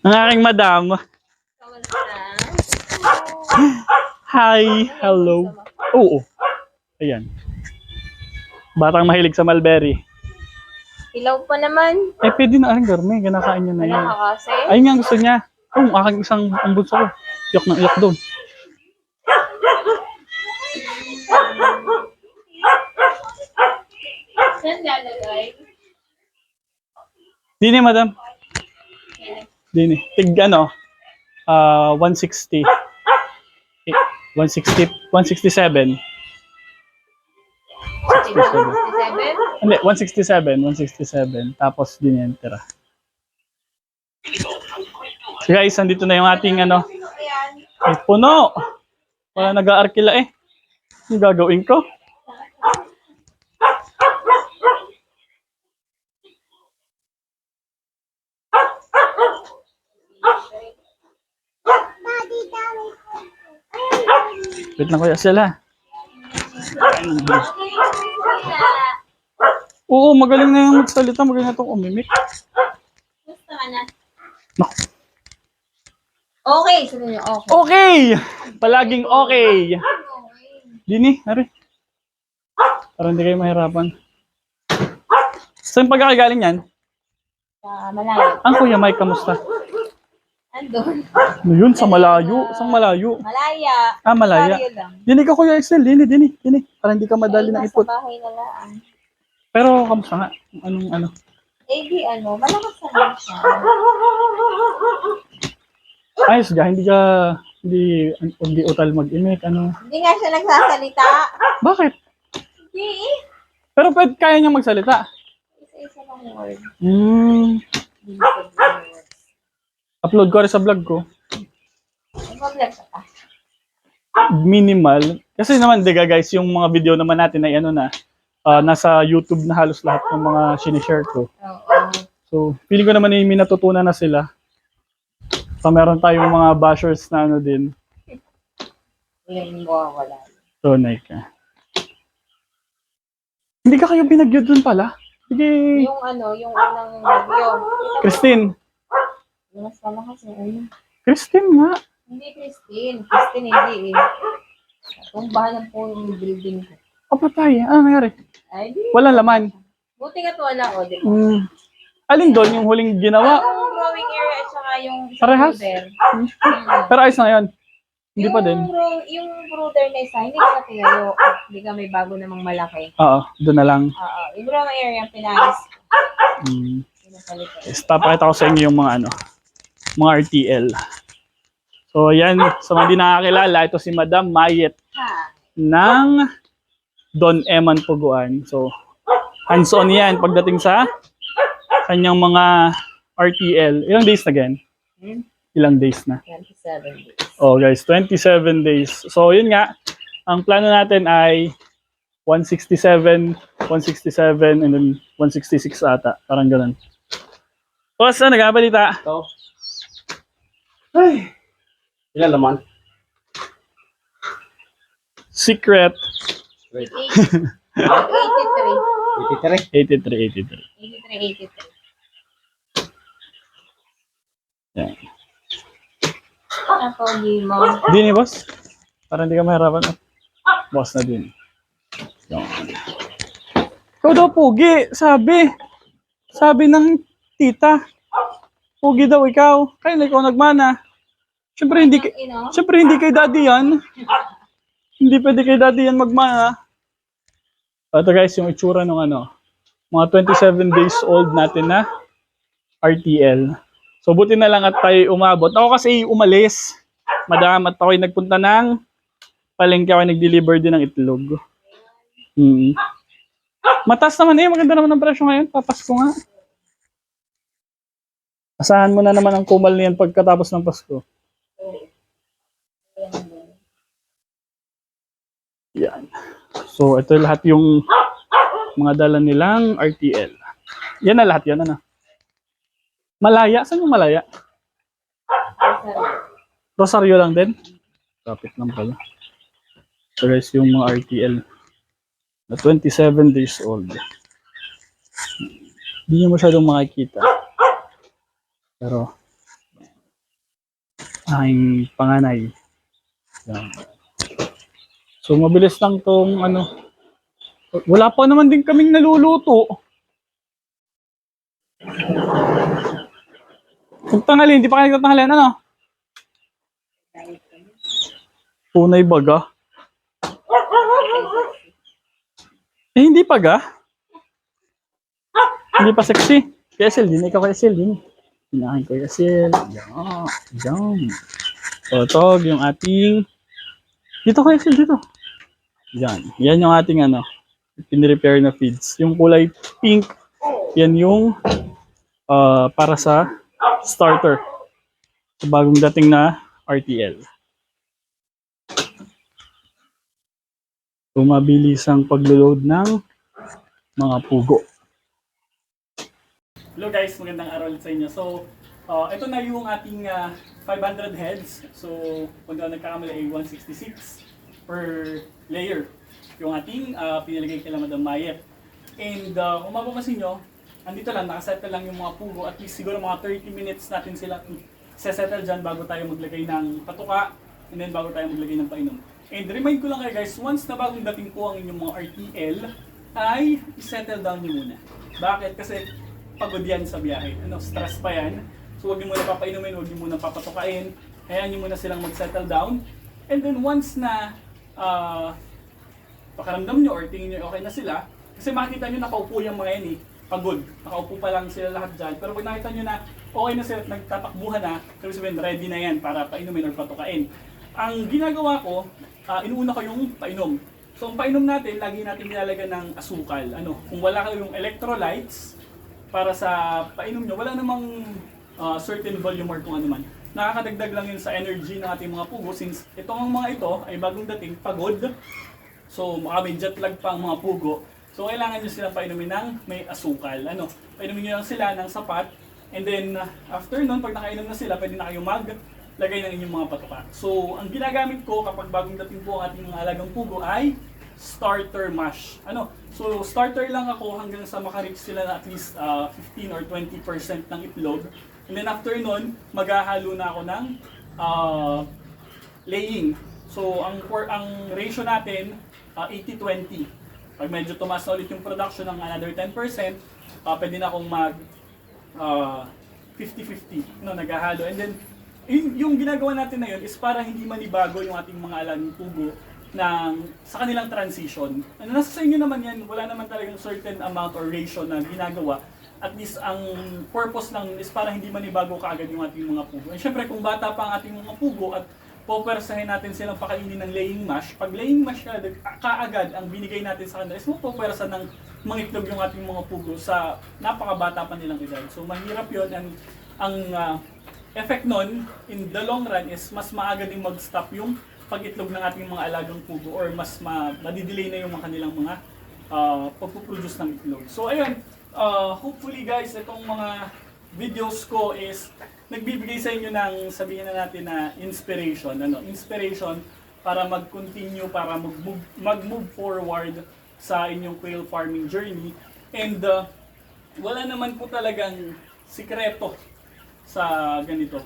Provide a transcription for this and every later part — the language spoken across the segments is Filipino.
Ang aking madam. Hi, hello. Oo. Ayan. Batang mahilig sa mulberry. Ilaw pa naman. Eh, pwede na aring garme. Ganakain niya na Wala yan. ka kasi. Ayun nga gusto niya. Oh, ang aking isang ang bunso ko. Iyak na iyak doon. Saan lalagay? Dini, madam. Dini. Tig ano? Ah, 160. Eh, 160, 167. 67? Hindi, 167, 167. Tapos din yan tira. So guys, andito na yung ating ano. Ay, puno! Wala nag-aarkila eh. Yung gagawin ko. Wait lang kuya sila. Oo, magaling na yung magsalita. Magaling na itong umimik. Gusto ka na. Naku. Okay, sabi niyo okay. Okay! Palaging okay. Dini, hari. Para hindi kayo mahirapan. Saan pagkakagaling yan? Sa malayo. Ang Kuya Mike, kamusta? Andun. Ano yun? Sa malayo? Sa malayo? Malaya. Ah, malaya. Malayo lang. Dini ka Kuya Excel, dini, dini, dini. Para hindi ka madali ng ipot. Bahay na lang. Pero kamusta nga? Anong ano? Eh di ano, malakas na lang siya. Ayos ka, hindi ka, hindi, hindi utal mag-imik, ano? Hindi nga siya nagsasalita. Bakit? Hindi eh. Pero pwede, kaya niya magsalita. Isa-isa lang word. Hmm. Hindi ko word. Upload ko rin sa vlog ko. Nag-vlog ka pa. minimal. Kasi naman, diga guys, yung mga video naman natin ay ano na, ah, nasa YouTube na halos lahat ng mga sinishare ko. Oo. So, feeling ko naman ay may natutunan na sila. So, meron tayong mga bashers na ano din. Yung. Tunay ka. Hindi ka kayo binagyo dun pala? Sige, Yung ano, yung unang bagyo. Christine. Mas malakas yung ulo. Christine nga. Hindi Christine. Christine hindi eh. Tumbahan po yung building ko. Kapatay. Ano nangyari? Ay, di. Wala laman. Buti nga to wala ko, di ba? Hmm. Alin doon yung huling ginawa? Yung growing area at saka yung isang Parehas? brooder. Pero ayos na ngayon. Hindi pa din. Yung, grow- yung brooder na isa, hindi ka na tinayo. Hindi ka may bago namang malaki. Oo, doon na lang. Oo. yung growing area, ang pinayos ko. Hmm. Pinasalita. Is papakita ko sa inyo yung mga ano, mga RTL. So yan, sa mga di nakakilala, ito si Madam Mayet ng Don Eman Puguan. So, hands-on yan pagdating sa kanyang mga RTL. Ilang days na again? Hmm? Ilang days na? 27 days. Oh guys, 27 days. So yun nga, ang plano natin ay 167, 167, and then 166 ata. Parang ganun. Boss, ano nagkabalita? Ito. Ay. Ilan laman? Secret Wait. 83. 83. 83, 83. 83, 83. Yan. Ako, di mo. Di ni boss? Para hindi ka mahirapan. Boss na din. Yan. Ikaw daw, Pugi. Sabi. Sabi ng tita. Pugi daw ikaw. Kaya na ikaw nagmana. Siyempre hindi, kay- siyempre hindi kay daddy yan. hindi pwede kay daddy yan magmana. Ito guys, yung itsura ng ano. Mga 27 days old natin na RTL. So buti na lang at tayo umabot. Ako kasi umalis. Madam at ako'y nagpunta ng palengke ako nag-deliver din ng itlog. Hmm. Mataas naman eh. Maganda naman ang presyo ngayon. Papasko nga. Asahan mo na naman ang kumal niyan pagkatapos ng Pasko. Yan. So, ito lahat yung mga dala nilang RTL. Yan na lahat yan, ano? Malaya? Saan yung malaya? Rosario lang din? Kapit lang pala. So guys, yung mga RTL na 27 days old. Hindi nyo masyadong makikita. Pero, aking panganay. Yan. So mabilis lang tong ano. Wala pa naman din kaming naluluto. Kung tanghali, hindi pa kayo tanghalian, ano? Punay baga. Eh, hindi pa ga? Hindi pa sexy. Kaya Sil, din ikaw kaya Sil, Hinahin ko Sil. Yan. Yan. Totog yung ating... Dito kaya Sil, dito. Yan. Yan yung ating ano, pinrepair na feeds. Yung kulay pink, yan yung ah, para sa starter. Sa bagong dating na RTL. Bumabilis ang paglo-load ng mga pugo. Hello guys, magandang araw sa inyo. So, uh, ito na yung ating uh, 500 heads. So, daw nagkakamali ay 166 per layer. Yung ating uh, pinilagay kay Madam Mayet. And uh, kung mapapansin nyo, andito lang, nakasettle lang yung mga pugo. At least siguro mga 30 minutes natin sila sesettle dyan bago tayo maglagay ng patuka and then bago tayo maglagay ng painom. And remind ko lang kayo guys, once na bagong dating po ang inyong mga RTL, ay settle down nyo muna. Bakit? Kasi pagod yan sa biyahe. Ano, stress pa yan. So huwag nyo muna papainumin, huwag nyo muna papatukain. Hayaan nyo muna silang mag-settle down. And then once na ah, pakaramdam nyo or tingin nyo okay na sila, kasi makikita nyo nakaupo yung mga yan eh, pagod. Nakaupo pa lang sila lahat dyan. Pero pag nakita nyo na okay na sila at nagtatakbuhan na, sabi sabihin ready na yan para painumin or patukain. Ang ginagawa ko, ah, inuuna ko yung painom. So ang painom natin, lagi natin nilalagyan ng asukal. Ano, kung wala kayong electrolytes para sa painom nyo, wala namang ah, certain volume or kung ano man. Nakakadagdag lang yun sa energy ng ating mga pugo since itong mga ito ay bagong dating pagod. So may jet lag pa ang mga pugo. So kailangan nyo silang painumin ng may asukal. Ano, painumin nyo lang sila ng sapat. And then uh, after nun, pag nakainom na sila, pwede na kayong maglagay ng inyong mga patuka. So ang ginagamit ko kapag bagong dating po ang ating mga alagang pugo ay starter mash. Ano? So starter lang ako hanggang sa makareach sila na at least uh, 15 or 20% ng itlog. And then after nun, maghahalo na ako ng uh, laying. So ang por ang ratio natin uh, 80-20. Pag medyo tumaas na ulit yung production ng another 10%, uh, pwede na akong mag uh, 50-50, no, naghahalo. And then yung, yung ginagawa natin na yun is para hindi manibago yung ating mga alagang pugo ng sa kanilang transition. Ano nasa sa inyo naman yan, wala naman talagang certain amount or ratio na ginagawa. At least ang purpose lang is para hindi manibago kaagad yung ating mga pugo. And syempre kung bata pa ang ating mga pugo at popersahin natin silang pakainin ng laying mash, pag laying mash ka, kaagad ang binigay natin sa kanila is mapopersa ng mangitlog yung ating mga pugo sa napakabata pa nilang edad. So mahirap yun and ang ah, effect nun in the long run is mas maaga din mag-stop yung pag-itlog ng ating mga alagang pugo or mas ma madidelay na yung mga kanilang mga uh, pagpuproduce ng itlog. So ayun, uh, hopefully guys, itong mga videos ko is nagbibigay sa inyo ng sabihin na natin na inspiration, ano, inspiration para mag-continue, para mag-move, mag-move forward sa inyong quail farming journey. And uh, wala naman po talagang sikreto sa ganito.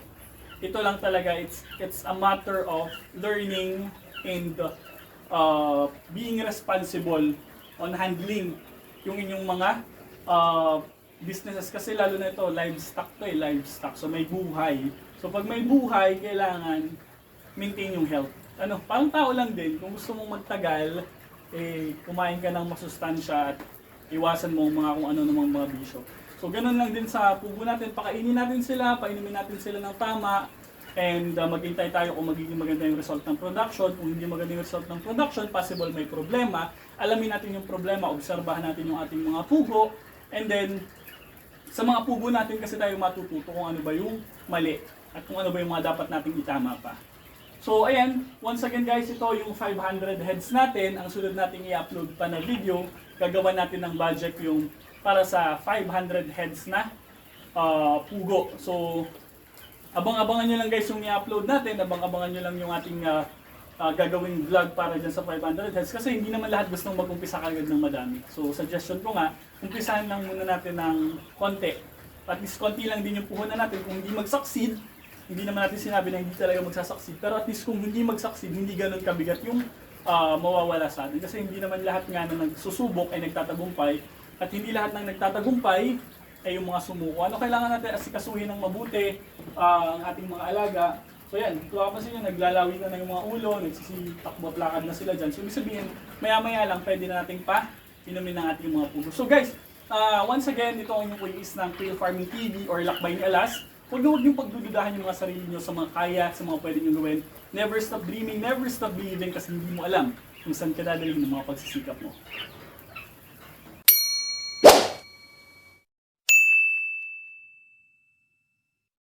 Ito lang talaga, it's, it's a matter of learning and uh, being responsible on handling yung inyong mga uh, businesses. Kasi lalo na ito livestock to eh livestock. So may buhay. So pag may buhay kailangan maintain yung health. Ano parang tao lang din. Kung gusto mong magtagal eh kumain ka ng masustansya at iwasan mo mga kung ano namang mga bisyo so ganun lang din sa pugo natin pakainin natin sila painumin natin sila ng tama and uh, maghintay tayo kung magiging maganda yung result ng production. Kung hindi maganda yung result ng production, possible may problema. Alamin natin yung problema, obserbahan natin yung ating mga pugo, and then sa mga pugo natin kasi tayo matututo kung ano ba yung mali at kung ano ba yung mga dapat nating itama pa. So ayan, once again guys, ito yung 500 heads natin. Ang sunod nating i-upload pa na video, gagawa natin ng budget yung para sa 500 heads na uh, pugo. So abang-abangan nyo lang guys yung i-upload natin, abang-abangan nyo lang yung ating uh, uh, gagawing vlog para dyan sa 500 heads kasi hindi naman lahat gustong mag-umpisa kagad ng madami. So suggestion ko nga, umpisahan lang muna natin ng konti. At least konti lang din yung puhunan natin. Kung hindi mag-succeed, hindi naman natin sinabi na hindi talaga magsasucceed. Pero at least kung hindi magsucceed, hindi ganun kabigat yung ah, mawawala sa atin. Kasi hindi naman lahat nga na nagsusubok ay nagtatagumpay. At hindi lahat ng nagtatagumpay ay yung mga sumuko. Ano kailangan natin asikasuhin ng mabuti ah, ang ating mga alaga. So yan, kung kapansin nyo, naglalawin na, na mga ulo, nagsisitakbo at lakad na sila dyan. So ibig sabihin, maya-maya lang pwede na nating pa inumin ng ating mga puno. So guys, ah, once again, ito ang inyong kulis ng Quail Farming TV or Lakbay ni Alas. Huwag na huwag niyong pagdududahan yung mga sarili niyo sa mga kaya, sa mga pwede niyong gawin. Never stop dreaming, never stop believing kasi hindi mo alam kung saan ka dadalhin ng mga pagsisikap mo.